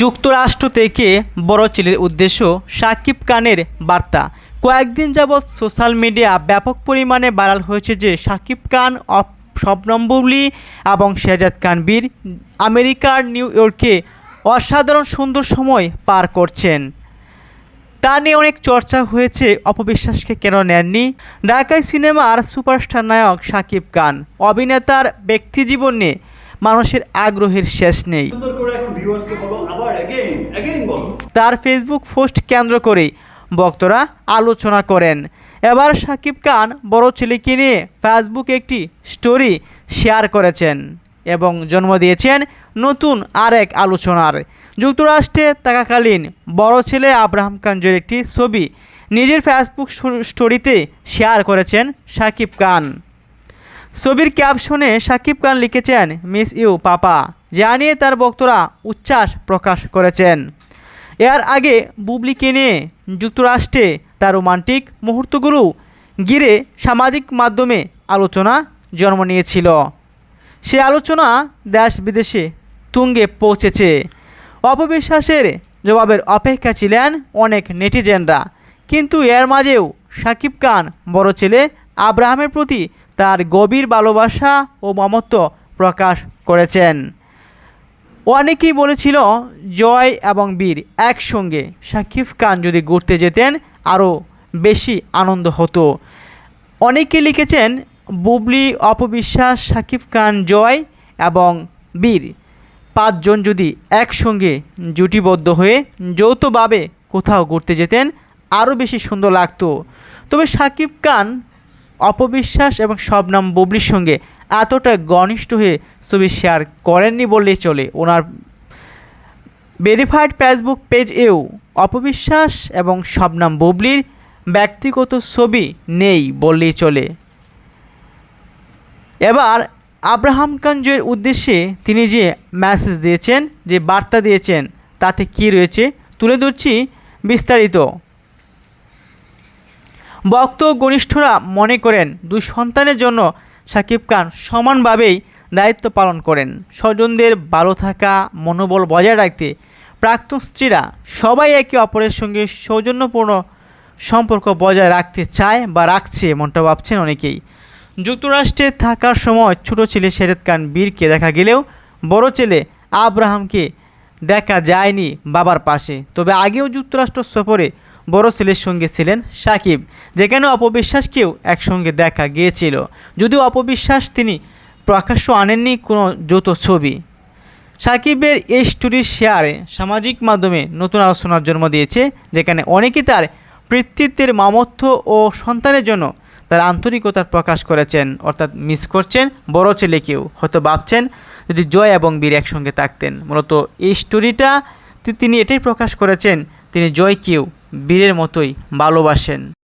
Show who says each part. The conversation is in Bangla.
Speaker 1: যুক্তরাষ্ট্র থেকে বড় ছেলের উদ্দেশ্য সাকিব খানের বার্তা। কয়েকদিন যাবৎ সোশ্যাল মিডিয়া ব্যাপক পরিমাণে ভাইরাল হয়েছে যে সাকিব খান শবনম বুবলি এবং শেহজাদ খান বীর আমেরিকার নিউ ইয়র্কে অসাধারণ সুন্দর সময় পার করছেন। তা নিয়ে অনেক চর্চা হয়েছে, অপবিশ্বাসকে কেন নেননি? ঢাকায় সিনেমার সুপারস্টার নায়ক শাকিব খান, অভিনেতার ব্যক্তিজীবন নিয়ে মানুষের আগ্রহের শেষ নেই। তার ফেসবুক পোস্ট কেন্দ্র করে বক্তরা আলোচনা করেন। এবার শাকিব খান বড় ছেলেকে নিয়ে ফেসবুকে একটি স্টোরি শেয়ার করেছেন এবং জন্ম দিয়েছেন নতুন আরেক আলোচনার। যুক্তরাষ্ট্রে থাকাকালীন বড় ছেলে আব্রাহাম খানজের একটি ছবি নিজের ফেসবুক স্টোরিতে শেয়ার করেছেন শাকিব খান। ছবির ক্যাপশনে সাকিব খান লিখেছেন, মিস ইউ, পাপা। যা নিয়ে তার বক্তরা উচ্ছ্বাস প্রকাশ করেছেন। এর আগে বুবলিকে নিয়ে যুক্তরাষ্ট্রে তার রোমান্টিক মুহূর্তগুলো ঘিরে সামাজিক মাধ্যমে আলোচনা জন্ম নিয়েছিল। সে আলোচনা দেশ বিদেশে তুঙ্গে পৌঁছেছে। অপবিশ্বাসের জবাবের অপেক্ষা ছিলেন অনেক নেটিজেনরা। কিন্তু এর মাঝেও শাকিব খান বড় ছেলে আব্রাহামের প্রতি তার গভীর ভালোবাসা ও মমত্ব প্রকাশ করেছেন। অনেকেই বলেছিল জয় এবং বীর একসঙ্গে শাকিব খান যদি ঘুরতে যেতেন, আরও বেশি আনন্দ হতো। অনেকে লিখেছেন, বুবলি, অপবিশ্বাস, শাকিব খান জয় এবং বীর। পাঁচজন যদি একসঙ্গে জুটিবদ্ধ হয়ে যৌথভাবে কোথাও ঘুরতে যেতেন, আরও বেশি সুন্দর লাগতো। তবে শাকিব খান অপবিশ্বাস এবং শবনাম বুবলির সঙ্গে এতটা ঘনিষ্ঠ হয়ে ছবি শেয়ার করেননি বললেই চলে। ওনার ভেরিফাইড ফেসবুক পেজ এও অপবিশ্বাস এবং শবনাম বুবলির ব্যক্তিগত ছবি নেই বললেই চলে। এবার আব্রাহাম কাঞ্জের উদ্দেশ্যে তিনি যে মেসেজ দিয়েছেন, যে বার্তা দিয়েছেন, তাতে কি রয়েছে তুলে ধরছি বিস্তারিত। ভক্ত ঘনিষ্ঠরা মনে করেন দুই সন্তানের জন্য সাকিব খান সমানভাবেই দায়িত্ব পালন করেন। স্বজনদের ভালো থাকা, মনোবল বজায় রাখতে প্রাক্তন স্ত্রীরা সবাই একে অপরের সঙ্গে সৌজন্যপূর্ণ সম্পর্ক বজায় রাখতে চায় বা রাখছে এমনটা ভাবছেন অনেকেই। যুক্তরাষ্ট্রে থাকার সময় ছোট ছেলে শেরেদ খান বীরকে দেখা গেলেও বড় ছেলে আব্রাহামকে দেখা যায়নি বাবার পাশে। তবে আগেও যুক্তরাষ্ট্র সফরে বড় ছেলের সঙ্গে ছিলেন সাকিব, যেখানে অপবিশ্বাসকেও একসঙ্গে দেখা গিয়েছিল। যদিও অপবিশ্বাস তিনি প্রকাশ্য আনেননি কোনো যৌথ ছবি। সাকিবের এই স্টোরির শেয়ারে সামাজিক মাধ্যমে নতুন আলোচনার জন্ম দিয়েছে, যেখানে অনেকেই তার পিতৃত্বের মামত্ব ও সন্তানের জন্য তার আন্তরিকতার প্রকাশ করেছেন, অর্থাৎ মিস করছেন বড় ছেলেকেও। হয়তো ভাবছেন যদি জয় এবং বীর একসঙ্গে থাকতেন। মূলত এই স্টোরিটা তিনি এটাই প্রকাশ করেছেন, তিনি জয়কেও বীরের মতোই ভালোবাসেন।